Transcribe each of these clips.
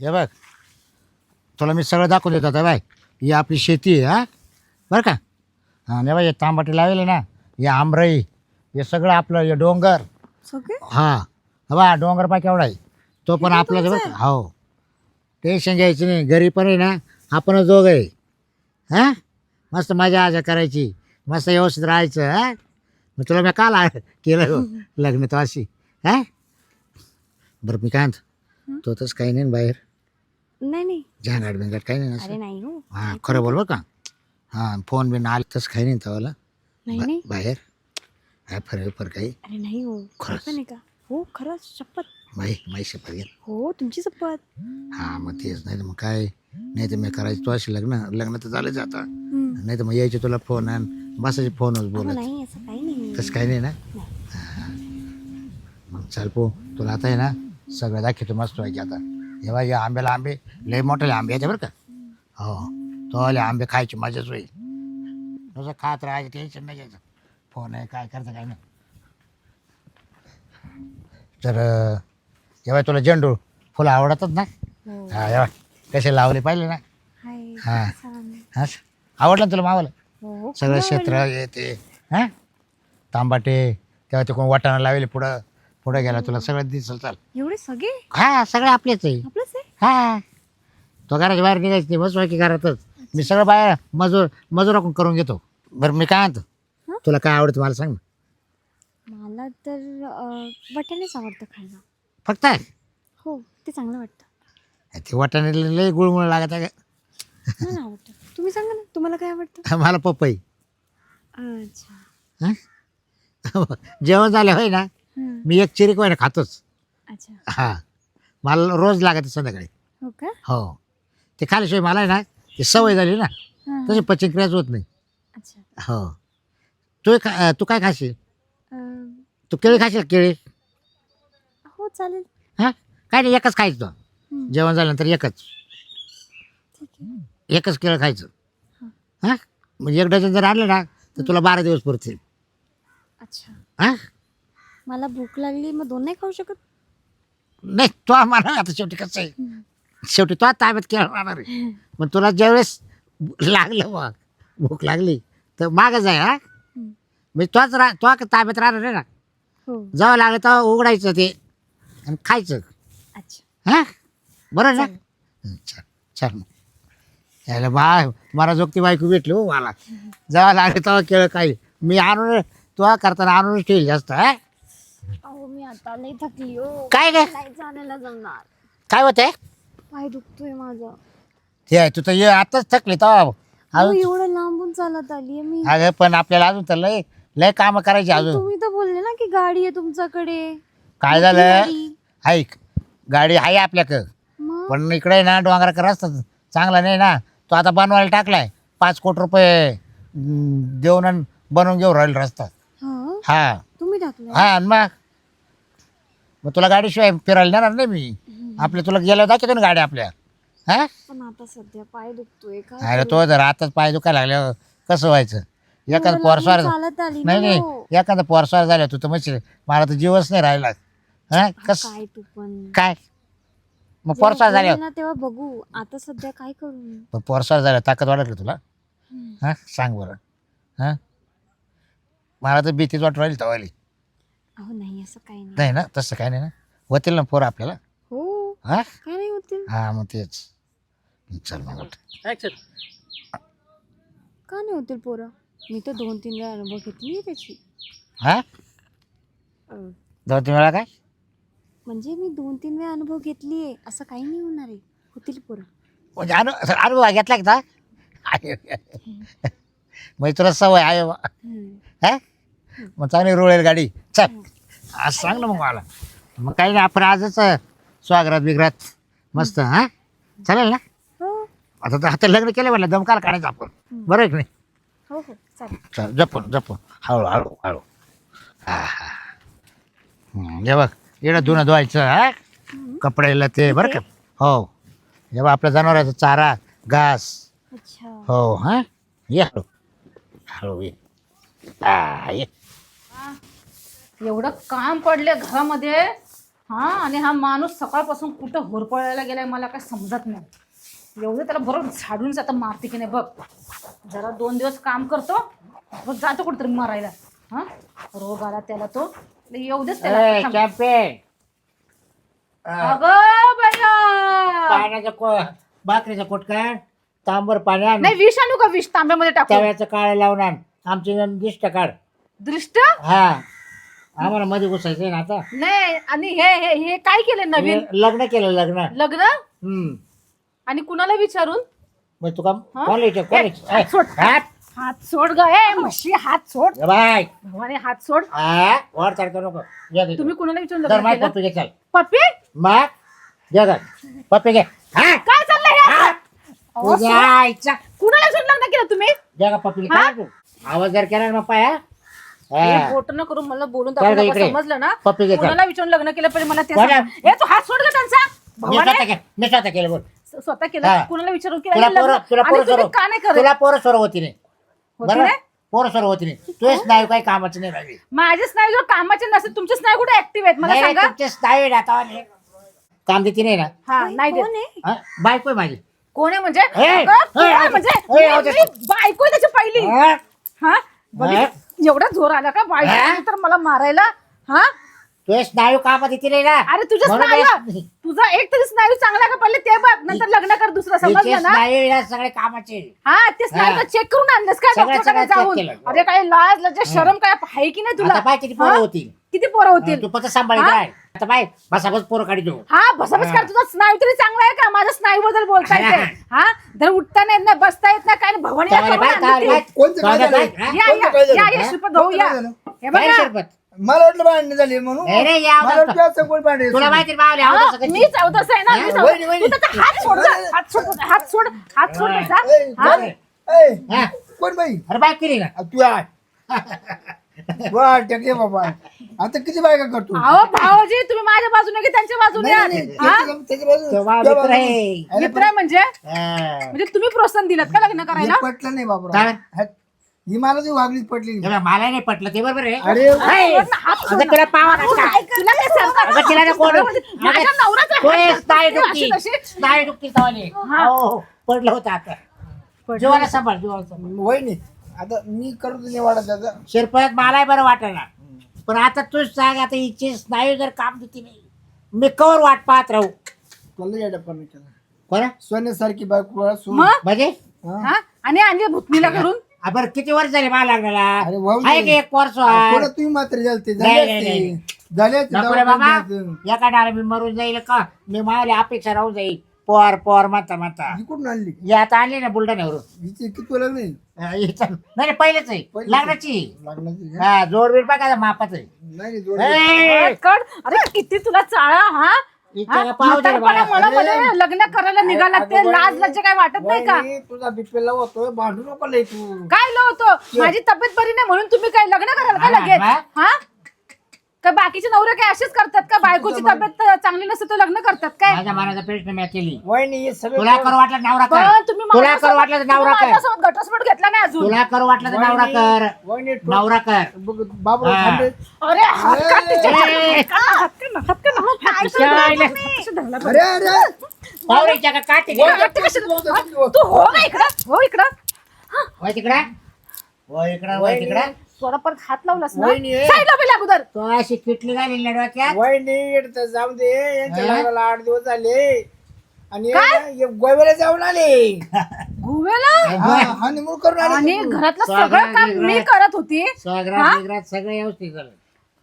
हे बघ. तुला मी सगळं दाखवून देतो आता बाय. ही आपली शेती आहे हा. बरं का? हां नाही बाई हे तांबाटे लावले ना हे आमराई हे सगळं आपलं हे डोंगर. सगळे? हा. बा डोंगर पा केवढा आहे. तो पण बरं का हो. टेन्शन घ्यायचं नाही घरी पण आहे ना आपणच दोघं आहे. हां? मस्त मजा आजा करायची. मस्त व्यवस्थित राहायचं हां. मग तुला मी काल आ- केलं हो लग्न तो अशी हां. बरं मी काय म्हणतो? तो तसं काही नाही ना बाहेर. नाही नाही. झांगाट बिंगाट काही नाही अरे असं नाही हो. हां खरं बोल बरं का? हां फोन बिन आलं तसं काही नाही तवाला. नाही नाही. बाहेर. हा फरक फरक काही अरे नाही हो. खरंच. खरं नाही का? हो खरंच शपथ. माही माही शपथ घे. हो तुमची शपथ. हा मग तेच नाही तर मग काय? नाही तर मी करायचं तू अशी लग्न लग्न तर झालंच आता. हम्म. नाही तर मग यायचे तुला फोन आण बसायचे फोनच अहो, बोलत. नाही असं काही नाही. तसं काही नाही ना? हा. मग चाल पो तुला आता आहे ना सगळं दाखवतो मस्त व्हायचे आता. हे बघ, या आंब्याला आंबे लय मोठे आंबे येते बरं का? हो. तो आले आंबे खायची मजाच होईल. नुसतं खात राहायचं टेन्शन नाही घ्यायचं. फोन आहे काय करतं काय नाही. तर हे बघ, तुला झेंडू फुलं आवडतात ना? हो. हा हे बघ, कसे लावले पाहिले ना? हाय हा. छान. हा आवडलं ना तुला मावाला? हो सगळं क्षेत्र हे ते हां? तांबाटे तेव्हा ते कोण वाटाणा लावले पुढं. पुढं गेला तुला सगळं दिसल चाल. एवढे सगळे? हा सगळे आपलेच आहे. आपलंच आहे? हा. तो घराच्या बाहेर निघायचं नाही बस की घरातच. मी सगळं बाहेर मजूर मजुराकडून करून घेतो. बरं मी काय म्हणतो? हं? तुला काय आवडतं मला सांग ना. मला तर वाटाणेच आवडतं खायला. फक्त? हो ते चांगलं वाटतं. ते वाटाणे लय गुळमुळ लागत आहे. मला आवडतं. तुम्ही सांगा ना तुम्हाला काय आवडतं? का मला पपई. अच्छा. हं? जेवण झालं होय ना? मी एक चिरीक ना खातोच. अच्छा. हा. मला रोज लागत संध्याकाळी. हो का? हो. ते खाल्याशिवाय मला आहे ना ते सवय झाली ना. हां, तशी पचनक्रियाच होत नाही. अच्छा. हो. तू खा- तू काय खाशील? अं, तू केळी खाशील केळी? हो चालेल. हां? काय नाही एकच खायचं. तो जेवण झाल्यानंतर एकच. ठीक आहे. एकच केळं खायचं. हां. म्हणजे एक डझन जर आणलं ना तर तुला बारा दिवस पुरतील. अच्छा. हां? मला भूक लागली मग दोन नाही खाऊ शकत? नाही तो म्हणा आता शेवटी कसं आहे? हं. शेवटी तो ताब्यात केळं राहणार आहे. मग तुला ज्यावेळेस लागलं मग भूक लागली तर मागं जाय हा. हं. म्हणजे तोच रा तो ताब्यात राहणार आहे ना. हो. जेव्हा लागलं तेव्हा उघडायचं ते आणि खायचं. अच्छा. हां? बरं ना. हं, छान छान यायला बा मला जोगती बायको भेटली हो मला. जेव्हा लागले तेव्हा केळं काही मी आणून तो करताना आणूनच ठेवली जास्त हा. अहो मी आता लई थकली हो. काय काय नाही चालायला जमणार. काय होतंय? पाय दुखतोय माझं. ते आहे, तू तर ये आताच थकली अहो, अजून एवढं लांबून चालत आली मी. अगं पण आपल्याला अजून तर लय लय कामं करायची अजून. तुम्ही तर बोलले ना की गाडी आहे तुमच्याकडे. काय झालं? गाडी. ऐक गाडी आहे आपल्याकडं. मग? पण इकडे ना डोंगराकडे रस्ता चांगला नाही ना. तो आता बनवायला टाकलाय. पाच कोटी रुपये अं, देऊन आणि बनवून घेऊन राहील रस्ता. हा? हा. तुम्ही टाकलं हा आणि मग? मग तुला गाडीशिवाय फिरायला नेणार नाही मी. आपल्या तुला गेल्या दाखवतो ना गाड्या आपल्या? हा? पण आता सध्या पाय दुखतोय. काय अरे तो जर आताच पाय दुखायला लागल्या कसं व्हायचं? एखादं पोरस्वार लांबून चालत आली नाही ना नाही. हो. एखादं पोरस्वार झालं तू तर म्हणशील मला तर जीवच नाही राहिला. हा? कस काय तू पण. काय? मग जेव्हा पोरस्वार झाल्या होईल ना तेव्हा बघू. आता सध्या काय करू मी? पण पोरस्वार झाल्या ताकद वाढत तुला? हम्म. हा? सांग बरं. हा? मला तर भीतीच वाटू राहील तवाली. अहो नाही असं काही नाही. नाही ना तसं काय नाही ना. होतील ना पोरं आपल्याला? हो. हा? काय नाही होतील? हा मग तेच. चल मग का नाही होतील पोरं? मी तर दोन तीन वेळा अनुभव घेतली आहे त्याची. हा? अं, दोन तीन वेळा काय? म्हणजे मी दोन तीन वेळा अनुभव घेतली आहे. असं काही नाही होणार आहे. होतील पोरं. म्हणजे अनु अनुभव घेतला का आता? म्हणजे तुला सवय आहे बा. हम्म. हा? मग चांगली रोळेल गाडी. चल. आज सांग ना मग मला. मग काही नाही आपण आजच स्वागरात बिगरात मस्त हा? चालेल ना? हो. आता तर आता लग्न केलं म्हटलं दमकाल काढायचं आपण. बरं आहे की नाही? हो हो चालेल. चल जपून जपून. हळू हळू हळू. हा हा. हं, हे बघ इकडं धुणं धुवायचं हा? कपड्याला ते बरं का? हो. जेव्हा आपल्या जनावरांचा चारा घास. अच्छा. हो हा? ये हळू. हळू ये. हा ये. एवढं काम पडले घरामध्ये. हा आणि हा माणूस सकाळपासून कुठं होरपळायला गेलाय मला काय समजत नाही. एवढं त्याला बरोबर झाडून आता मारते की नाही बघ. जरा दोन दिवस काम करतो मग जातो कुठेतरी मारायला. हा? रोग आला त्याला तो. एवढंच त्याला. ए, थांब. चॅम्पियन अगं बया! पाण्याचं को भाकरीचं कोटकान तांबर पाणी आण. नाही विष आणू का विष? तांब्यामध्ये टाकू. तव्याचं काळ लावून आण. आमची दिष्ट काढ. दृष्ट? हा. आम्हाला मध्ये घुसायचंय ना आता. नाही आणि हे हे हे काय केलं नवीन? लग्न केलं लग्न. लग्न? हम्म. आणि कुणाला विचारून? मग तुका हा? कॉलेज ए, कॉलेज हात सोड. हात. सोड ग. ए म्हशी हात सोड. ए, बाय. भवाने हात सोड. हा वर चढतो नको. ये दे. तुम्ही कुणाला विचारून लग्न माय केलं? पप्पी घे चल. पप्पी? मग घे ग पप्पी घे. हा. काय चाललंय हे? अहो, तुझ्या सोड. आईचा कुणाला विचारून लग्न केलं तुम्ही? ग पप्पी घे. हा? काय तू? आवाज जर केला ना पाया हे बोट न करून मला बोलून चल दाखवू ग नका, इकडे. समजलं ना पप्पी घे चल. कुणाला विचारून लग्न केलं पहिले मला ते कोणा? सांग. ए तू हात सोड ग त्यांचा मी भवाने स्वतः केलं मी स्वतः केलं बोल स- स्वतः केलं. कुणाला विचारून तुला केलं पोरं लग्न? तुला आणि पोरं तुम्ही सोर का नाही करत तुला पोरं होती नाही होती बरं नाही? पोरं सोर होती नाही तुझेच नाही काही कामाचं नाही राहिली माझे स्नायू जर कामाचे नसेल तुमचे स्नायू कुठे ऍक्टिव्ह आहेत मला नाही, सांगा तुमचे स्नायू आहे ना आता वाले. काम देते नाही ना हा नाही देत. कोण आहे हा? बायको आहे माझी कोण आहे म्हणजे ए, अगं, कोण ए, आहे म्हणजे ए, मी- ए, मी बायको आहे त्याची पहिली हा? हा बघितलं? एवढा जोर आला का? आली तर मला मारायला हा तुझे स्नायू कामात येते नाही ना अरे तुझं म्हणून स्नायू हे- तुझा एक तरी स्नायू चांगला का पहिले ते बघ नंतर लग्न कर दुसरं हिचे समजलं ना स्नायू या सगळे कामाचे हा ते स्नायू हा. चेक करून आणलंस काय सगळं- डॉक्टरकडे सगळं check जाऊन केलं. अरे काय लाज लज्जा शरम काय आहे की नाही तुला आता पाय किती पोरं हा? होतील किती पोरं होतील तू फक्त सांभाळी हा? काय आता पाय बसा बस पोरं काढी देऊ हा बसाबस हा. कर तुझा स्नायू तरी चांगला आहे का माझ्या स्नायू बद्दल बोलता हा. येते हा जर उठता नाही येत ना बसता येत ना काय नाही, भवानी चालेल, बाय, चालेल, बाय. काय झालं? हा? या कोणतं काय या झालं? या या हा? श्रीपत भाऊ कोणतं या काय झालं? हे काय बघा शरबत? मला वाटलं भांडणी झाली म्हणून नाही रे, या मला होतं. वाटलं असं कोण भांडणी तुला माहिती मावले हा, मी आहे ना मी? चौदस. वहिनी, वहिनी. तू त्याचा हात सोड जा. हात सोड हात सोड हात सोड. त्याचा. ए, हा? कोण? ए? कोण बाई अरे बाय केली आ, तू टके बाबा आता किती बायका करतो अहो भाऊजी तुम्ही माझ्या बाजूने की त्यांच्या बाजूने नाही, आहात? नाही, हा? त्याच्या- त्याच्या बाजूला- तो माझा त्या मित्र बाजूला. आहे. अरे, मित्र आहे म्हणजे. म्हणजे तुम्ही प्रोत्साहन दिलं का लग्न हे करायला पटलं नाही बाबा काय? ही मला ती वागलीच पटली हे बघ, मला नाही पटलं ते बरोबर आहे. अरे हाय. अगं तुला पावा नसता. तुला काय? सांगतात? अगं तिला ना कोण माझ्या नवऱ्याचा तो हात स्नायू धरतो, दुखती. अशी तशी. स्नायू दुखती तवाली. हा. हो. पडलं होतं आता. जीवाला सांभाळ जीवाला सांभाळ. वहिनी आता मी करतो नाही वाटत त्याचा शिरपत मलाही बरं वाटेना पण आता तूच सांग आता हिची स्नायू जर काम देते नाही मी कवर वाट पाहत राहू. तुला येडा पण केला कोणा? सोन्यासारखी बायको मग म्हणजे? हा? आणि आणली भुतनीला करून आ, बरं किती वर्ष झाले मला अरे लागलेला भाऊ आहे की एक वर्ष? थोडं तुम्ही मात्र झालते नाही, नाही, नाही. नको रे बाबा. मी मरून जाईल का? मी मला अपेक्षा राहून जाईल. पोर पोर म्हणता ही कुठून आणली? ही आता आणली ना बुलढाण्यावरून. हिची किती? अं, हिचं- नाही नाही, पहिलेच आहे. पहिलेच. लग्नाची. लग्नाची का? हा जोडबीड बघा मापाच आहे. नाही नाही, जोड ए, कड. अरे किती तुला चाळा हा? दे बाळा. लग्न करायला निघाला ते अगं लाज लज्जा काय वाटत नाही का? वहिनी, तुझा बिप्पेला होतोय भांडू नको लय तू. काय लो होतो? माझी तब्येत बरी नाही म्हणून तुम्ही काय लग्न कराल का हा, लगेच? हा. हा? का बाकीचे नवरे काय असेच करतात का बायकोची तब्येत चांगली नसते तर लग्न करतात काय माझ्या मनाचा प्रश्न मी केली वहिनी हे सगळं तुला करू वाटलं नवरा पण कर तुम्ही तुला माझ्यासोबत- करू वाटलं तर नवरा तुम्ही कर माझ्यासोबत घटस्फोट घेतला नाही अजून तुला करू वाटलं तर नवरा कर वहिनी नवरा कर बघ, बाबराव हा. थांबे. अरे हात काढ तिच्या. ए, हात काढ, हात काढ ना, हात काढ ना. हात कशाला काय धरला? नाही. हात कशाला धरला पण? अरे अरे पावरीच्या का काठी घे. हात कशाला धरला? हा? तू हो ना इकडं हो इकडं तिकडं इकडं वळ तिकडं स्वरा परत हात लावलास ना वहिनी आहे. साईडला पहिला अगोदर तो अशी किटली घाली लढवाक्यात वहिनी इकडं जाऊ दे यांच्या हा? लग्नाला आठ दिवस झाले आणि? हे गोव्याला जाऊन आले गोव्याला हनीमून करून आले आणि तिकडून. घरातलं स्वागत, सगळं काम मी. करत होती हा? स्वग्रात बिग्रात सगळं व्यवस्थित झालं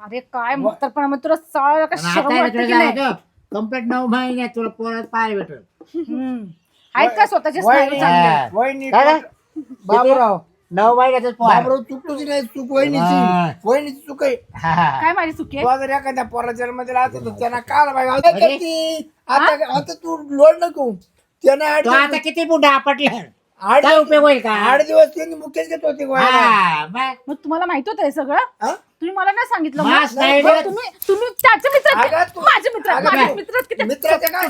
अरे काय म्हातारपणा मग तुला चाळ का पण शरम आता वाटते की नाही कंप्लीट नऊ महिन्यात तुला पोरात पाहायला भेटल हम्म. आहेत का स्वतःचे वहिनी स्नायू चांगले? वहिनी काय रे? बाबूराव नऊ नाही चूक हा. वहिनीची वहिनीची चूक आहे हा, हा. काय माझी चुकी आहे? तू जर एखाद्या पोरा जन्मदिला असता तर त्यांना काल बाई आता? करती. आता आता तू लोड नको त्यांना आठ तो आता किती आपटला आठ काय उपयोग होईल का आठ दिवस त्यांनी मुकेश घेत होते गोव्याला. हा, मग मग तुम्हाला माहीत होतं हे सगळं हा? तुम्ही मला नाही सांगितलं मा मग? दिलं- तुम्ही तुम्ही त्याचे मित्र आहेत अगं का? तू- माझे मित्र आहेत, अगं माझे काय? मित्र आहेत किती? मित्राच्या काय?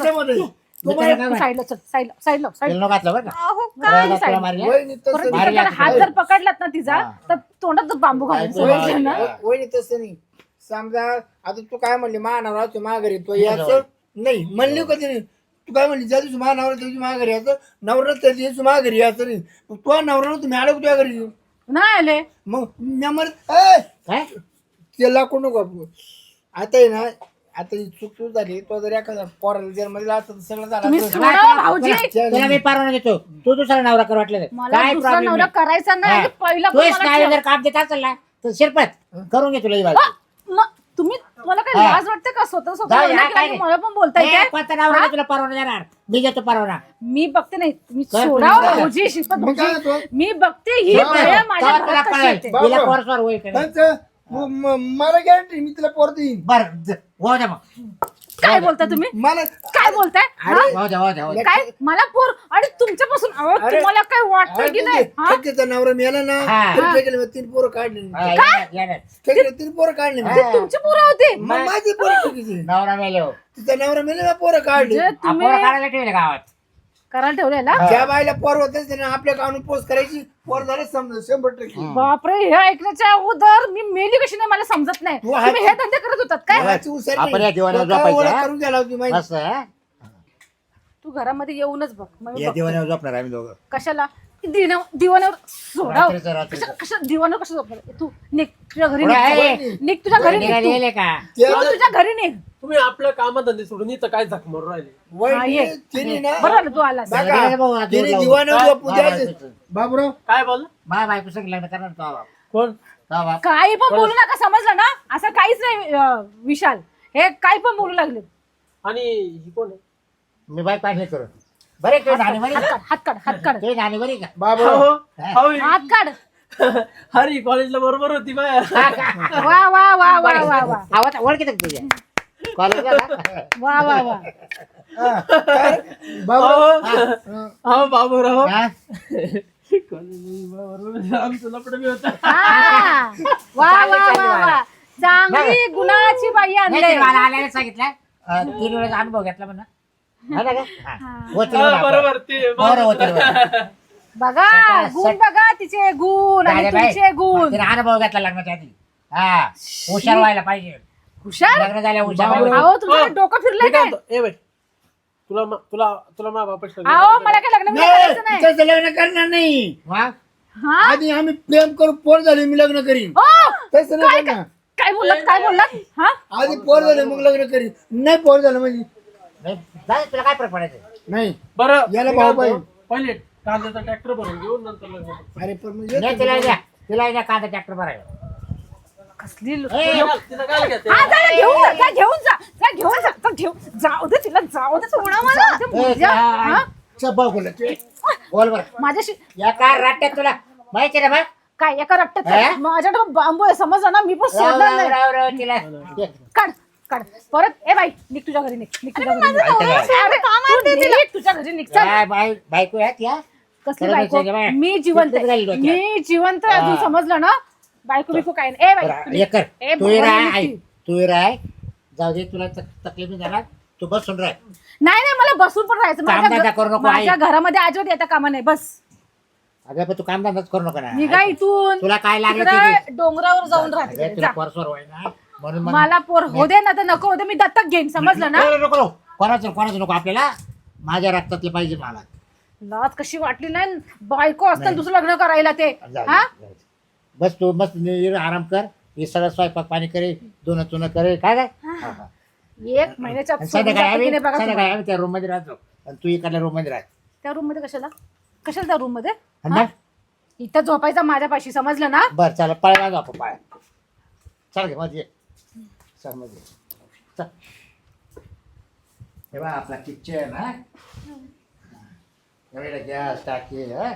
साईडला चल साईडला साईडला साईडला तेल नको घातलं बरं का अहो, तुला- काय तुला साईडला? मारलं? वहिनी तसं परत मारली तिचा जर आता हात. जर पकडलात ना तिचा हा. तर तोंडात बांबू घालून काय समजलं बोलावं? ना हा. वहिनी तसं नाही समजा आता तू काय म्हणली महानावर असतो माघारी तो याचं नाही म्हणली कधी नाही तू काय म्हणली ज्या दिवशी महानावर त्या दिवशी माघारी यायचं नवरा त्या दिवशी माघारी यायचं नाही मग तो नवरा तुम्ही अडक तुझ्या घरी नाही आले मग मी म्हणत, "ए, काय ते लाकूड नको आपलं." आता आहे ना आता ही चूक चूक झाली तो जर एखादा पोराला जन्मदिला असता तर सगळं झालं तुम्ही असतं. सोडा भाऊजी तुला तुला मी परवाना देतो तू दुसरा नवरा कर वाटलं तर. मला काय दुसरा प्रॉब्लेम नवरा करायचा नाही आणि पहिला ठेव. जर काम देत असेल ना तर शिरपत करून घे तुला ही बाजू. तुम्ही मला काय हा. लाज वाटते का स्वतः स्वतः जाऊ दे, लग्न हा, केलं काय आणि नाही. मला पण बोलताय ए, काय कोणता नवरा नाही तुला परवाना देणार मी देतो परवाना मी बघते नाही तुम्ही कर, सोडा तुम्ही कर. भाऊजी श्रीपत मग काय भाऊजी होतं? मी बघते ही शिरपत, माझ्या तेव्हा तुला घरात कशी कळेल. येते. बाबा. तिला कोर्सवर होईल का नाही. त्यांचं, म- म- मला गॅरंटी मी तिला पोर देईन बरं ज- वाहू द्या मग काय बोलता तुम्ही मला काय बोलताय हा? द्या द्या द्या. काय मला पोर आणि तुमच्यापासून अहो, अरे, तुम्हाला काय वाटतं की नाही हा? ठेकेचा नवरा मिळाला ना हा. तरी ठेकेला मी तीन पोरं काढली हा, येणार, येणार. ठेकेला तीन पोरं काढली मी. हा. तुमची पोरं होती मग माझी पोरं ठेकीची नवरा मेले हो तिचा नवरा मिळाला पोरं काढली म्हणजे तुम्ही काढायला ठेवले गावात करायला ठेवलेला ज्या बाईला पोर होते त्याने आपल्या कानून पोस्ट करायची. पोर झालं समजा शंभर टक्के. बापरे हे ऐकण्याच्या अगोदर मी मेली कशी नाही मला समजत नाही. तू हात- तुम्ही हे धंदे करत होतात काय. आपण या झोपायचं, हा? करून होती माहिती. मस्त हा? तू घरामध्ये येऊनच बघ मग मी या बघते. दिवाण्यावर झोपणार आम्ही दोघं. कशाला? दिना- दिवाण्यावर सोडा. रात्रीचं- रात्रीचं. कशा कसं झोपणार तू निघ तुझ्या घरी निघ. तुझ्या घरी निघ निघाले तू. गेले का? ते तू तुझ्या घरी निघ. तुम्ही आपल्या कामाधंदे सोडून इथं काय झक मारून राहिले? हा, ये. वहिनी, तिने ना बरं झालं तू आलास. भाऊ, तिने दिवाणावर काय? बाबूराव. बोल माझ्या बायको संग लग्न करणार तो बाप कोण? तो बाप काही पण बोलू नका समजलं ना? असं काहीच नाही अं, विशाल. हे काही पण बोलू लागले. आणि ही कोण आहे? मी बायको आणली करून. बरे तुझी नाणी बरी? हात का काढ हात काढ हात काढ. तुझी नाणी बरी का? बाबूराव हो, हो, हात काढ. अरे कॉलेजला बरोबर होती बाय. वा वा वा वा वा वा. आवाज ओळखी का तुझ्या? कॉलेजला का? वा वा वा. बाबूराव हा. बाबूराव. हा? कॉलेजला बरोबर आमचं लपड बी होतं. हा. वा वा वा वा. चांगली गुणाची बाई नाही, आणले ते मला आल्याने सांगितलं. अं, तीन वेळेस अनुभव घेतला म्हणा हा ना का? हा. हा. बरोबर ते. बघा गुण बघा तिचे गुण आणि. तुमचे गुण. तिने अनुभव घेतला लग्नाच्या आधी. हा. हुशार व्हायला पाहिजे. हुशार? लग्न झाल्या हुशार बाबा. व्हायला अहो तुमचं हो. डोकं मी फिरलंय काय काय? म्हणतो, ए बाई तुला मा- तुला तुला मा अहो करायचं मला काय लग्न बिग्न नाही करायचं नाही. तिचं लग्न करणार नाही. वा? हा? आधी आम्ही प्रेम करून पोर झाले मी लग्न करीन. ओ, तसं नाही काय करणार. काय बोललात? काय बोललात? हा? आधी पोर झाले मग लग्न करीन. नाही पोर झालं म्हणजे नाही, जाऊ दे, तुला काय फरक पडायचं नाही. बरं याला मी भाऊ काय म्हणतो, पहिले कांद्याचा ट्रॅक्टर भरून घेऊन नंतर लग्न करू. अरे पण म्हणजे नाही तिला द्या. तिला द्या कांदा ट्रॅक्टर भरायला. कसली लो- ए, तिला- तिला काय घेते हा, जा, जा, घेऊन जा जा, घेऊन जा जा घेऊन जा. जा, घेऊन जाऊ दे तिला जाऊ दे सोडा मला. ते ए, मुलगा, हा? चप्पा बोला ते बोल बर. माझ्याशी या काय राट्यात तुला? माहिती ना काय एका रट्ट्यात हा? माझ्याकडे बांबू आहे समजलं ना? मी पण राव, सोडणार राव, नाही. राव, राव, तिला. काढ. काढ. परत ए बाई निघ तुझ्या घरी निघ. निघ तुझ्या घरी निघ. अरे, तू निघ, तुझ्या घरी निघ. चल. काय बाई बायको कसली बायको? म्हणजे बाई, मी जिवंत? मी जिवंत आहे, अजून हा. समजलं ना? बायको बिको काय नाही. ए बाई बरं, तू हे निघ. कर. ए, तू ही भगवान राह निघती. ऐक तू. ही राह. जाऊ दे तुला तक- तकलीफ नाही जाणार. तू बसून राह. नाही नाही मला बसून पण राहायचं. काम माझ्या धंदा घ- करू नको, माझ्या. घरामध्ये अजिबात येता कामा नाही. बस. अगं पण तू काम धंदाच करू नका ना. निघा इथून. तुला काय लागलं तिकडे डोंगरावर जाऊन राहते. तुला जा. परसवर होय ना म्हणून मग- मला पोर हो दे ना तर नको हो दे मी दत्तक घेईन समजलं ना? नको, नको नको. कोणाचं कोणाचं नको आपल्याला? माझ्या रक्तातले पाहिजे मला. लाज कशी वाटली नाही बायको असताना दुसरं लग्न करायला ते जाऊ दे, हा? जाऊ दे. बस तू मस्त आराम कर. हे सगळं स्वयंपाक पाणी करे दोन चुन करे काय काय? हा, हा. एक महिन्याच्या आत आणि सोडून संध्याकाळी जाते की आम्ही नाही बघा संध्याकाळी तुम्हाला. आम्ही त्या रूममध्ये राहतो. आणि तू इकडल्या रूममध्ये राह. त्या रूममध्ये कशाला? कशाला त्या रूममध्ये? इथं झोपायचा माझ्या पाशी समजलं ना? बर चला जाऊ आपण पाय चल घे मध्ये ये. चल. हे बघा आपला किचन हा. गॅस टाकी हा.